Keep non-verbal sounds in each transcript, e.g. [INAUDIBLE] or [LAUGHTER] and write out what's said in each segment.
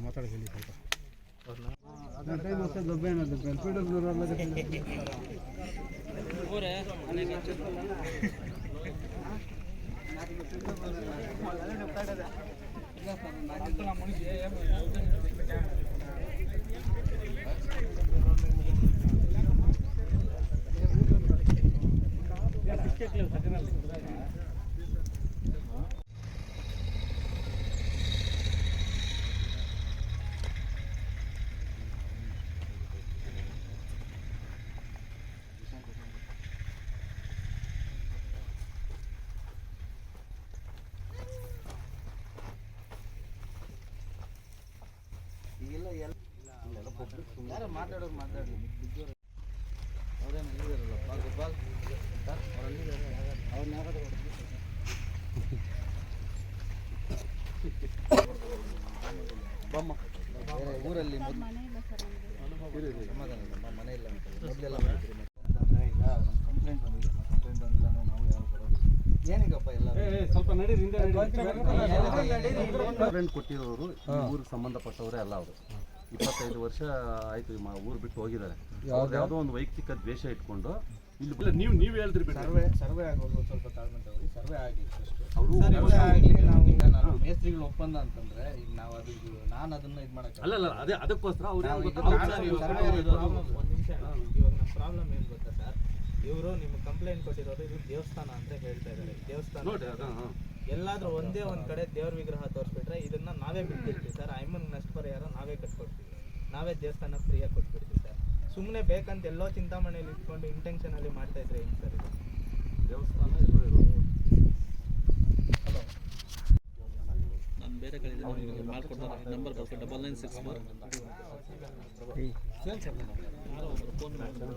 ಮಾತಾಡೋದು ಹೇಳಿ ಸ್ವಲ್ಪ ಟೈಮ್ ಮಾತಾಡೋರು ಮಾತಾಡಿ ಅವ್ರೇನು ಹೇಳಿದಾರಲ್ಲಪ್ಪ ಗೋಪಾಲ್ ಸರ್ ಅವ್ರು ಅಲ್ಲಿದ್ದಾರೆ ಅವ್ರನ್ನ ಬಮ್ಮ. ಊರಲ್ಲಿ ಸಮಾಧಾನ ಇಲ್ಲ, ಮ- ಮನೆ ಇಲ್ಲ ಅಂತ. ಮೊದಲೆಲ್ಲ ಮಾಡಿದ್ರಿ ಅಂತಂದ್ರೆ ಈಗ ನಮ್ಮ ಕಂಪ್ಲೇಂಟ್ ಬಂದಿದೆ ಕಂಪ್ಲೇಂಟ್ ಬಂದಿಲ್ಲ. ನಾವು ಯಾವ ಬರೋದು ಏನೀಗಪ್ಪ ಎಲ್ಲ ಸ್ವಲ್ಪ ಕೊಟ್ಟಿರೋರು ಈ ಊರಿಗೆ ಸಂಬಂಧಪಟ್ಟವರೇ ಅಲ್ಲ ಅವರು. ಇಪ್ಪತ್ತೈದು ವರ್ಷ ಆಯ್ತು ಮ- ಊರು ಬಿಟ್ಟು ಹೋಗಿದ್ದಾರೆ. ಅವ್ರದ್ದು ಯಾವುದೋ ಒಂದು ವೈಯಕ್ತಿಕ ದ್ವೇಷ ಇಟ್ಕೊಂಡು ಇಲ್ಲಿ ನೀವು ನೀವು ಹೇಳ್ತೀರಿ ಸರ್ವೆ ಸರ್ವೆ ಆಗೋದು ಸ್ವಲ್ಪ ತಾಳ್ಮೆ ತಗೊಳ್ಳಿ. ಸರ್ವೆ ಆಗಿ ಅವರು ಸರ್ವೆ ಆಗಲಿ ನಾವು ಈಗ ನಾನು ಮೇಸ್ತ್ರಿಗಳ ಒಪ್ಪಂದ ಅಂತಂದ್ರೆ ಈಗ ನಾವು ಅದು ನಾನು ಅದನ್ನ ಇದು ಮಾಡಕ್ಕೆ ಅಲ್ಲ ಅಲ್ಲ ಅದೇ ಅದಕ್ಕೋಸ್ಕರ ಅವ್ರು ಸರ್ವೆ ಒಂದು ನಿಮಿಷ ಇವಾಗ ನಮ್ಮ ಪ್ರಾಬ್ಲಮ್ ಏನು ಗೊತ್ತಾ ಸರ್ ಇವರು ನಿಮ್ಗೆ ಕಂಪ್ಲೇಂಟ್ ಕೊಟ್ಟಿರೋದು ಇದು ದೇವಸ್ಥಾನ ಅಂತ ಹೇಳ್ತಾ ಇದ್ದಾರೆ. ದೇವಸ್ಥಾನ. ನೋಡಿ ಅದ. ಎಲ್ಲಾದ್ರೂ ಒಂದೇ ಒಂದ್ ಕಡೆ ದೇವ್ರ ವಿಗ್ರಹ ತೋರಿಸ್ಬಿಟ್ರೆ ಇದನ್ನ ನಾವೇ ಬಿಟ್ಟಿರ್ತೀವಿ ಸರ್. ಐಮನ್ ನಷ್ಟ ಪರಿಹಾರ ನಾವೇ ಕಟ್ಕೊಡ್ತೀವಿ. ನಾವೇ ದೇವಸ್ಥಾನ ಫ್ರೀಯಾಗಿ ಕೊಟ್ಬಿಡ್ತೀವಿ ಸರ್. ಸುಮ್ಮನೆ ಬೇಕಂತ ಎಲ್ಲೋ ಚಿಂತಾಮಣಿಯಲ್ಲಿ ಇಟ್ಕೊಂಡು ಇಂಟೆನ್ಷನ್ ಅಲ್ಲಿ ಮಾಡ್ತಾ ಇದ್ರೆ ಹೆಂಗ್ ಸರ್ ಇದು? ದೇವಸ್ಥಾನ ಹಲೋ ನಾನು ಬೇರೆ ಕಡೆ ಮಾಡ್ಕೊಡ್ತಾರೆ number ಬರ್ಕೊ double nine six four phone ಮಾಡ್ತಾರೆ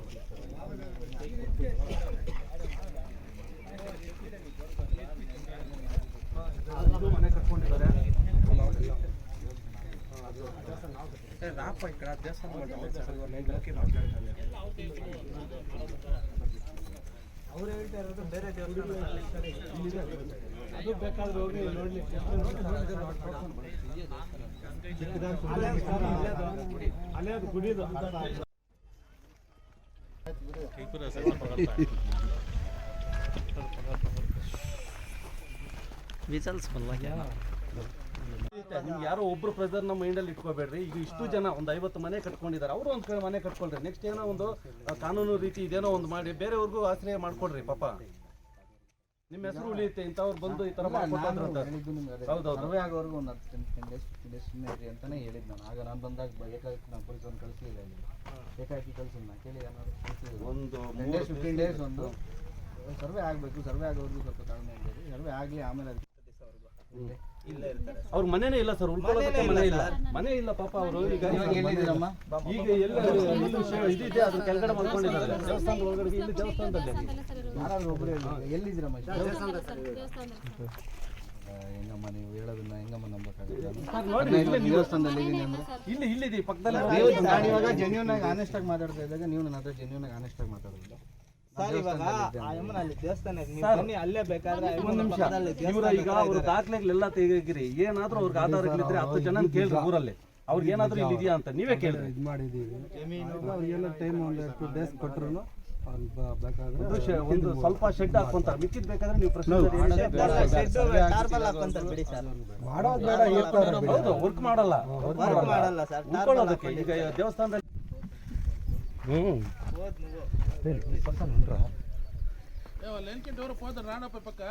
ಅದು ಮನೆ ಕಟ್ಕೊಂಡಿದ್ದಾರೆ ಅವ್ರು ಹೇಳ್ತಾ ಇರೋದು ಬೇರೆ ದೇವಸ್ಥಾನ ಅದು ಬೇಕಾದ್ರೆ ಹೋಗಿ ನೋಡ್ಲಿಕ್ಕೆ ಅಲ್ಲೇ ಅದು ಗುಡಿದು ವಿಚಲ್ಸ್ ಬಲ್ಲ ನೀವು ಯಾರೋ ಒಬ್ರು ಪ್ರೆಸರ್ ನಮ್ಮ ಮೈಂಡಲ್ಲಿ ಇಟ್ಕೋಬೇಡ್ರಿ. ಈಗ ಇಷ್ಟು ಜನ ಒಂದು ಐವತ್ತು ಮನೆ ಕಟ್ಕೊಂಡಿದ್ದಾರೆ. ಅವರು ಒಂದು ಕಡೆ ಮನೆ ಕಟ್ಕೊಳ್ರಿ. ನೆಕ್ಸ್ಟ್ ಏನೋ ಒಂದು ಕಾನೂನು ರೀತಿ ಇದೇನೋ ಒಂದು ಮಾಡಿ ಬೇರೆಯವ್ರಿಗೂ ಆಶ್ರಯ ಮಾಡ್ಕೊಡ್ರಿ ಪಾಪ. ನಿಮ್ಮ ಹೆಸರು ಉಳಿಯುತ್ತೆ ಇಂಥವ್ರು ಬಂದು ಈ ನಿಮ್ಗೆ ಹೌದೌದು. ಸರ್ವೆ ಆಗೋವರೆಗೂ ಒಂದು ಹತ್ತು ಟೆನ್ ಡೇಸ್ ಫಿಫ್ಟಿ ಡೇಸ್ ಸುಮ್ಮನೆ ಇರಿ ಅಂತಾನೆ ಹೇಳಿದ್ದು ನಾನು. ಆಗ ನಾನು ಬಂದಾಗ ಬ- ನಾನು ಪೊಲೀಸ್ ಒಂದು ಕಳಿಸಿಲ್ಲ ಅಲ್ಲಿ. ಏಕಾಏಕಿ ಕಳಿಸಿಲ್ಲ ನಾನು ಕೇಳಿ ಒಂದು ಟೆನ್ ಡೇಸ್ ಫಿಫ್ಟೀನ್ ಡೇಸ್ ಒಂದು ಸರ್ವೆ ಆಗಬೇಕು ಸರ್ವೆ ಆಗೋವರೆಗೂ ಸ್ವಲ್ಪ ತಾಳ್ಮೆ ಇದ್ದೀರಿ ಸರ್ವೆ ಆಗಲಿ ಆಮೇಲೆ ಇಲ್ಲೇ ಇರ್ತಾರೆ ಅವ್ರ ಮನೇನೇ ಇಲ್ಲ ಸರ್ ಉಳ್ಕೊಳ್ಳೋದಕ್ಕೆ ಮನೆ ಇಲ್ಲ ಮನೆ ಇಲ್ಲ ಪಾಪ ಅವರು. ಈಗ ಈಗ ಎಲ್ಲ ಇಲ್ಲಿ ಇದಿದೆ ಅದ್ರ ಕೆಳಗಡೆ ಮಾಡ್ಕೊಂಡಿದ್ದಾರೆ. ದೇವಸ್ಥಾನದ ಒಳಗಡೆ ಇಲ್ಲಿ ದೇವಸ್ಥಾನದಲ್ಲಿ ಎಲ್ಲಿದ್ದೀರಮ್ಮ ಹೆಂಗಮ್ಮ ನೀವು ಹೇಳೋದನ್ನ ಹೆಂಗಮ್ಮ ನಂಬಕ್ಕಾಗುತ್ತೆ? ದೇವಸ್ಥಾನದಲ್ಲಿ ಅಂದ್ರೆ. ಇಲ್ಲಿ ಇಲ್ಲಿದೆ ಪಕ್ಕದಲ್ಲಿ ಜೆನ್ಯೂನ್ ಆಗಿ. ಆನೆಸ್ಟ್ ಆಗಿ ಮಾತಾಡ್ತಾ ಇದ್ದಾಗ ನೀವು ನನ್ನ ಹತ್ರ ಜೆನ್ಯೂನ್ ಆಗಿ ಆನೆಸ್ಟ್ ಆಗಿ ಮಾತಾಡೋದಿಲ್ಲ. ಸರ್ ಇವಾಗ ಆ ಯಮನ ಅಲ್ಲಿ ದೇವಸ್ಥಾನ ಇದೆ. ನೀವು ಬನ್ನಿ ಅಲ್ಲೇ ಬೇಕಾದ್ರೆ ಒಂದ್ ನಿಮಿಷ. ಇವ್ರ ಈಗ ಅವ್ರ ದಾಖಲೆಗಳೆಲ್ಲ ತೆಗಿರಿ ಏನಾದ್ರೂ ಅವ್ರಿಗೆ ಆಧಾರಗಳಿದ್ರೆ ಹತ್ತು ಜನ ಕೇಳ್ರಿ ಊರಲ್ಲಿ. ಅವ್ರಿಗೆ ಏನಾದ್ರೂ ಇಲ್ಲಿ ಇದೆಯಾ ಅಂತ ನೀವೇ ಕೇಳ್ರಿ. ಇದು ಮಾಡಿದ್ದೀವಿ. ಅವ್ರಿಗೆಲ್ಲ ಟೈಮ್ ಒಂದು ಟು ಡೇಸ್ ಕೊಟ್ಟರು ಅವ್ರು ಬ- ಬೇಕಾದ್ರೆ ಒಂದು ಶೆ- ಒಂದು ಸ್ವಲ್ಪ ಶೆಡ್ ಹಾಕೊಂತಾರೆ ಮಿಕ್ಕಿದ್ ಬೇಕಾದ್ರೆ ನೀವು ಪ್ರಶ್ನೆ ಬಿಡಿ ಸರ್ ಮಾಡೋದು ಬೇಡ ಇರ್ತಾರೆ ಹೌದು ವರ್ಕ್ ಮಾಡಲ್ಲ. ವರ್ಕ್ ಮಾಡಲ್ಲ. ಸರ್ ಉಳ್ಕೊಳ್ಳೋದಕ್ಕೆ ಈಗ ದೇವಸ್ಥಾನದಲ್ಲಿ వాళ్ళు ఎన్కింటి ఎవరు పోతారు రాండప్ప పక్క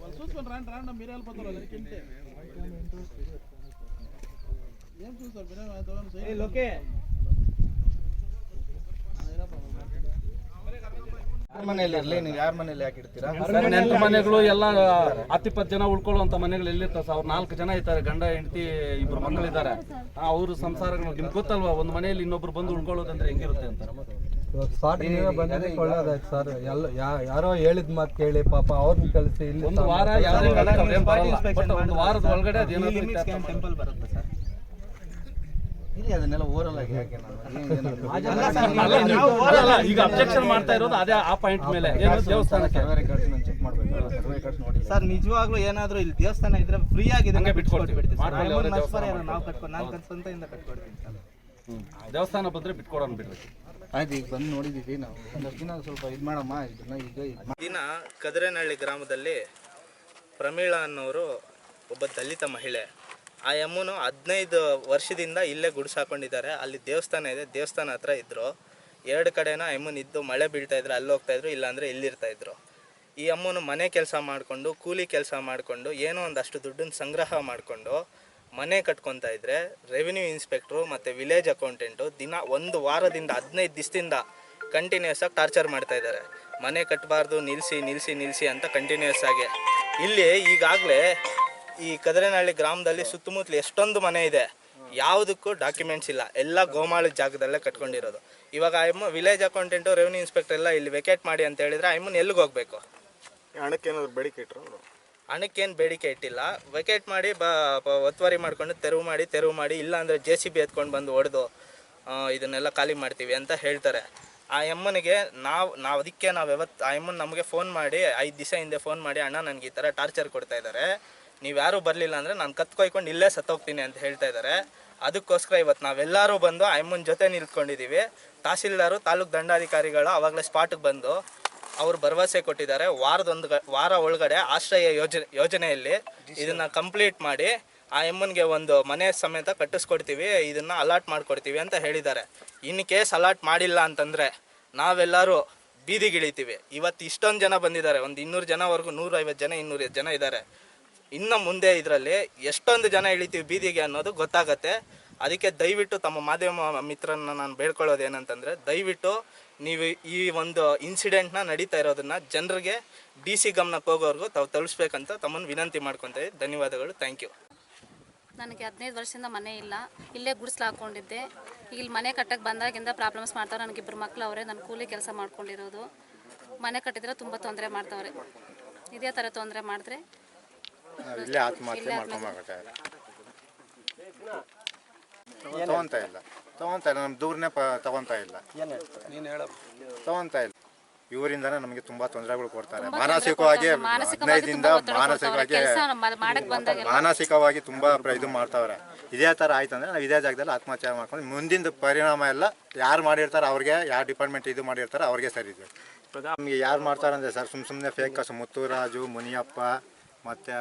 వాళ్ళు చూసుకొని రాండి రాండి మీరు వెళ్ళిపోతారు వాళ్ళు ఎన్కింటే ఏం చూస్తారు ನೀವು ಯಾಕೆ ಮನೆಗಳು ಎಲ್ಲ ಅತಿಪತ್ ಜನ ಉಳ್ಕೊಳ್ಳುವಂತ ಮನೆಗಳು ಎಲ್ಲಿರ್ತಾರೆ ಅವ್ರು ನಾಲ್ಕು ಜನ ಇದ್ದಾರೆ ಗಂಡ ಹೆಂಡತಿ ಇಬ್ರು ಮಕ್ಕಳಿದ್ದಾರೆ. ಅವ್ರ ಸಂಸಾರ ನಿಮ್ಗೆ ಗೊತ್ತಲ್ವಾ? ಒಂದು ಮನೆಯಲ್ಲಿ ಇನ್ನೊಬ್ರು ಬಂದು ಉಳ್ಕೊಳ್ಳೋದಂದ್ರೆ ಹೆಂಗಿರುತ್ತೆ ಅಂತ? Sir sir. ಎಲ್ಲ ಯಾರೋ ಹೇಳಿದ ಮಾತು ಕೇಳಿ ಪಾಪ ಅವ್ರನ್ನ ಕಳಿಸಿ ಇಲ್ಲಿ ಒಂದು ವಾರ ಯಾರು ಒಂದು ವಾರದ ಒಳಗಡೆ ಟೆಂಪಲ್ ಬರುತ್ತೆ ಸರ್. ಇಲ್ಲಿ ಅದನ್ನೆಲ್ಲ ಓರಲ್ ಆಗಿ ಯಾಕೆ ಏನು- [LAUGHS] ಅಲ್ಲ, ನೀವು- ಈಗ ಅಬ್ಜೆಕ್ಷನ್ ಮಾಡ್ತಾ ಇರೋದು ಅದೇ ಆ ಪಾಯಿಂಟ್ ಮೇಲೆ. ಏನು ದೇವಸ್ಥಾನಕ್ಕೆ ಸರ್ವೆ ರೆಕಾರ್ಡ್ಸ್ ನಾನು ಚೆಕ್ ಮಾಡ್ಬೇಕು. ಸರ್ವೆ ರೆಕಾರ್ಡ್ಸ್ ನೋಡಿ ಸರ್ ನಿಜವಾಗ್ಲೂ ಏನಾದ್ರೂ ಇಲ್ಲಿ ದೇವಸ್ಥಾನ ಇದ್ರೆ ಫ್ರೀ ಆಗಿದೆ ಇದನ್ನ ಹಂಗೆ ಬಿಟ್ಕೊಡ್ತೀವಿ. ಸರ್. ನಾವು ಕಟ್ಕೊಂಡು ನಾನು ಸ್ವಂತದಿಂದ ಕಟ್ಕೊಡ್ತೀನಿ ಸರ್. ದೇವಸ್ಥಾನ ಬಂದ್ರೆ ಬಿಟ್ಕೊಡೋಣ ಬಿಡ್ರಿ ಆಯ್ತು ಈಗ ಬಂದು ನೋಡಿದೀವಿ ನಾವು. ಒಂದಷ್ಟು ದಿನ ಸ್ವಲ್ಪ ಇದು ಮಾಡಮ್ಮ ಇದನ್ನ ಈಗ ದಿನ ಕದ್ರೇನಹಳ್ಳಿ ಗ್ರಾಮದಲ್ಲಿ ಪ್ರಮೀಳಾ ಅನ್ನೋರು ಒಬ್ಬ ದಲಿತ ಮಹಿಳೆ. ಆ ಯಮ್ಮನು ಹದಿನೈದು ವರ್ಷದಿಂದ ಇಲ್ಲೇ ಗುಡ್ಸಾಕೊಂಡಿದ್ದಾರೆ ಅಲ್ಲಿ ದೇವಸ್ಥಾನ ಇದೆ. ದೇವಸ್ಥಾನ ಹತ್ರ ಇದ್ರು. ಎರಡು ಕಡೆನ ಅಮ್ಮನ ಇದ್ದು ಮಳೆ ಬೀಳ್ತಾ ಇದ್ರು, ಅಲ್ಲಿ ಹೋಗ್ತಾ ಇದ್ರು ಇಲ್ಲಾಂದ್ರೆ ಇಲ್ಲಿರ್ತಾ ಇದ್ರು. ಈ ಅಮ್ಮನು ಮನೆ ಕೆಲಸ ಮಾಡಿಕೊಂಡು, ಕೂಲಿ ಕೆಲಸ ಮಾಡಿಕೊಂಡು, ಏನೋ ಒಂದಷ್ಟು ದುಡ್ಡನ್ನ ಸಂಗ್ರಹ ಮಾಡಿಕೊಂಡು ಮನೆ ಕಟ್ಕೊತಾ ಇದ್ರೆ ರೆವಿನ್ಯೂ ಇನ್ಸ್ಪೆಕ್ಟ್ರು ಮತ್ತು ವಿಲೇಜ್ ಅಕೌಂಟೆಂಟು ದಿನ ಒಂದು ವಾರದಿಂದ ಹದಿನೈದು ದಿವಸದಿಂದ ಕಂಟಿನ್ಯೂಸ್ ಆಗಿ ಟಾರ್ಚರ್ ಮಾಡ್ತಾ ಇದ್ದಾರೆ. ಮನೆ ಕಟ್ಟಬಾರ್ದು ನಿಲ್ಲಿಸಿ ನಿಲ್ಲಿಸಿ ನಿಲ್ಲಿಸಿ ಅಂತ ಕಂಟಿನ್ಯೂಸ್ ಆಗಿ. ಇಲ್ಲಿ ಈಗಾಗಲೇ ಈ ಕದರೇನಹಳ್ಳಿ ಗ್ರಾಮದಲ್ಲಿ ಸುತ್ತಮುತ್ತಲು ಎಷ್ಟೊಂದು ಮನೆ ಇದೆ. ಯಾವುದಕ್ಕೂ ಡಾಕ್ಯುಮೆಂಟ್ಸ್ ಇಲ್ಲ. ಎಲ್ಲ ಗೋಮಾಳ ಜಾಗದಲ್ಲೇ ಕಟ್ಕೊಂಡಿರೋದು. ಇವಾಗ ಐಮ್ಮ ವಿಲೇಜ್ ಅಕೌಂಟೆಂಟು ರೆವಿನ್ಯೂ ಇನ್ಸ್ಪೆಕ್ಟರ್ ಎಲ್ಲ ಇಲ್ಲಿ ವೆಕೇಟ್ ಮಾಡಿ ಅಂತ ಹೇಳಿದ್ರೆ ಐಮ್ಮನ್ ಎಲ್ಲಿಗೆ ಹೋಗ್ಬೇಕು? ಹಣಕ್ಕೇನಾದ್ರು ಬೇಡಿಕೆ ಇಟ್ಟರು ಹಣಕ್ಕೇನು ಬೇಡಿಕೆ ಇಟ್ಟಿಲ್ಲ. ವೆಕೇಟ್ ಮಾಡಿ ಬ ಬ- ಒತ್ತುವರಿ ಮಾಡ್ಕೊಂಡು ತೆರವು ಮಾಡಿ ತೆರವು ಮಾಡಿ ಇಲ್ಲ ಅಂದರೆ ಜೆ ಸಿ ಬಿ ಎತ್ಕೊಂಡು ಬಂದು ಹೊಡೆದು ಇದನ್ನೆಲ್ಲ ಖಾಲಿ ಮಾಡ್ತೀವಿ ಅಂತ ಹೇಳ್ತಾರೆ. ಆ ಎಮ್ಮನಿಗೆ ನಾವು ನಾವು ಅದಕ್ಕೆ ನಾವು ಯಾವತ್ತು ಆ ಎಮ್ಮನ್ ನಮಗೆ ಫೋನ್ ಮಾಡಿ ಐದು ದಿವಸ ಹಿಂದೆ ಫೋನ್ ಮಾಡಿ ಅಣ್ಣ ನನಗೆ ಈ ಥರ ಟಾರ್ಚರ್ ಕೊಡ್ತಾ ಇದ್ದಾರೆ ನೀವು ಯಾರೂ ಬರಲಿಲ್ಲ ಅಂದರೆ ನಾನು ಕತ್ ಕೊಯ್ಕೊಂಡು ಇಲ್ಲೇ ಸತ್ತೋಗ್ತೀನಿ ಅಂತ ಹೇಳ್ತಾ ಇದ್ದಾರೆ ಅದಕ್ಕೋಸ್ಕರ ಇವತ್ತು ನಾವೆಲ್ಲರೂ ಬಂದು ಅಮ್ಮನ ಜೊತೆ ನಿಂತ್ಕೊಂಡಿದ್ದೀವಿ ತಹಸೀಲ್ದಾರು ತಾಲೂಕು ದಂಡಾಧಿಕಾರಿಗಳು ಆವಾಗಲೇ ಸ್ಪಾಟ್ಗೆ ಬಂದು ಅವರು ಭರವಸೆ ಕೊಟ್ಟಿದ್ದಾರೆ. ವಾರದೊಂದು ವಾರ ಒಳಗಡೆ ಆಶ್ರಯ ಯೋಜನೆ ಯೋಜನೆಯಲ್ಲಿ ಇದನ್ನ ಕಂಪ್ಲೀಟ್ ಮಾಡಿ ಆ ಎಮ್ಮನ್ಗೆ ಒಂದು ಮನೆ ಸಮೇತ ಕಟ್ಟಿಸ್ಕೊಡ್ತೀವಿ. ಇದನ್ನ ಅಲಾಟ್ ಮಾಡ್ಕೊಡ್ತೀವಿ ಅಂತ ಹೇಳಿದ್ದಾರೆ. ಇನ್ ಕೇಸ್ ಅಲಾಟ್ ಮಾಡಿಲ್ಲ ಅಂತಂದ್ರೆ ನಾವೆಲ್ಲರೂ ಬೀದಿಗಿಳಿತೀವಿ. ಇವತ್ತು ಇಷ್ಟೊಂದು ಜನ ಬಂದಿದ್ದಾರೆ. ಒಂದು ಇನ್ನೂರು ಜನವರೆಗೂ ನೂರೈವತ್ತು ಜನ ಇನ್ನೂರು ಜನ ಇದ್ದಾರೆ. ಇನ್ನು ಮುಂದೆ ಇದರಲ್ಲಿ ಎಷ್ಟೊಂದು ಜನ ಇಳಿತೀವಿ ಬೀದಿಗೆ ಅನ್ನೋದು ಗೊತ್ತಾಗತ್ತೆ. ಅದಕ್ಕೆ ದಯವಿಟ್ಟು ತಮ್ಮ ಮಾಧ್ಯಮ ಮಿತ್ರರನ್ನ ನಾನು ಬೇಡ್ಕೊಳ್ಳೋದು ಏನಂತಂದರೆ, ದಯವಿಟ್ಟು ನೀವು ಈ ಒಂದು ಇನ್ಸಿಡೆಂಟ್ನ ನಡೀತಾ ಇರೋದನ್ನ ಜನರಿಗೆ ಡಿ ಸಿ ಗಮನಕ್ಕೆ ಹೋಗೋವರೆಗೂ ತಾವು ತಲುಪಿಸ್ಬೇಕಂತ ತಮ್ಮನ್ನು ವಿನಂತಿ ಮಾಡ್ಕೊತೀವಿ. ಧನ್ಯವಾದಗಳು. ಥ್ಯಾಂಕ್ ಯು ನನಗೆ ಹದಿನೈದು ವರ್ಷದಿಂದ ಮನೆ ಇಲ್ಲ. ಇಲ್ಲೇ ಗುಡಿಸ್ಲು ಹಾಕ್ಕೊಂಡಿದ್ದೆ. ಇಲ್ಲಿ ಮನೆ ಕಟ್ಟಕ್ಕೆ ಬಂದಾಗಿಂದ ಪ್ರಾಬ್ಲಮ್ಸ್ ಮಾಡ್ತಾರೆ ನನಗೆ ಇಬ್ಬರು ಮಕ್ಳು ಅವರೇ. ನಾನು ಕೂಲಿ ಕೆಲಸ ಮಾಡ್ಕೊಂಡಿರೋದು. ಮನೆ ಕಟ್ಟಿದ್ರೆ ತುಂಬ ತೊಂದರೆ ಮಾಡ್ತಾವ್ರೆ. ಇದೇ ಥರ ತೊಂದರೆ ಮಾಡಿದ್ರೆ ಇಲ್ಲೇ ಆತ್ಮಹತ್ಯೆ ಮಾಡ್ಕೊಂಬಾಗುತ್ತೆ ತಗೊಂತ ಇಲ್ಲ. ತಗೊಂತ ಇಲ್ಲ ನಮ್ಮ ದೂರನೇ ಪ ತಗೊಂತ ಇಲ್ಲ. ತಗೊಂತ ಇಲ್ಲ. ಇವರಿಂದನೇ ನಮಗೆ ತುಂಬಾ ತೊಂದರೆಗಳು ಕೊಡ್ತಾರೆ. ಮಾನಸಿಕವಾಗಿ ಹದಿನೈದಿಂದ ಮಾನಸಿಕವಾಗಿ ಮಾನಸಿಕವಾಗಿ ತುಂಬಾ ಪ್ರ- ಇದು ಮಾಡ್ತಾವ್ರೆ. ಇದೇ ಥರ ಆಯ್ತಂದ್ರೆ ನಾವು ಇದೇ ಜಾಗದಲ್ಲಿ ಆತ್ಮಹತ್ಯೆ ಮಾಡ್ಕೊಂಡು ಮುಂದಿನ ಪರಿಣಾಮ ಎಲ್ಲ ಯಾರು ಮಾಡಿರ್ತಾರೆ ಅವ್ರಿಗೆ ಯಾರು ಡಿಪಾರ್ಟ್ಮೆಂಟ್ ಇದು ಮಾಡಿರ್ತಾರೆ ಅವ್ರಿಗೆ ಸರಿ ಇದೆ. ನಮಗೆ ಯಾರು ಮಾಡ್ತಾರೆ ಅಂದರೆ ಸರ್ ಸುಮ್ಮ ಸುಮ್ಮನೆ ಫೇಕ್ ಕಸು ಮುತ್ತುರಾಜು ಮುನಿಯಪ್ಪ ಮತ್ತು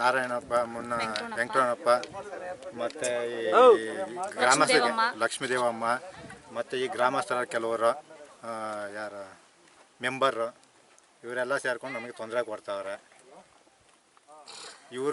ನಾರಾಯಣಪ್ಪ ಮುನ್ನ ವೆಂಕಟಣ್ಣಪ್ಪ ಮತ್ತು ಈ ಗ್ರಾಮಸ್ಥರ ಲಕ್ಷ್ಮೀದೇವಮ್ಮ. ಮತ್ತು ಈ ಗ್ರಾಮಸ್ಥರ ಕೆಲವರು ಯಾರು ಮೆಂಬರು ಇವರೆಲ್ಲ ಸೇರ್ಕೊಂಡು ನಮಗೆ ತೊಂದರೆ ಕೊಡ್ತಾವ್ರೆ. ಇವ್ರಿಗೆ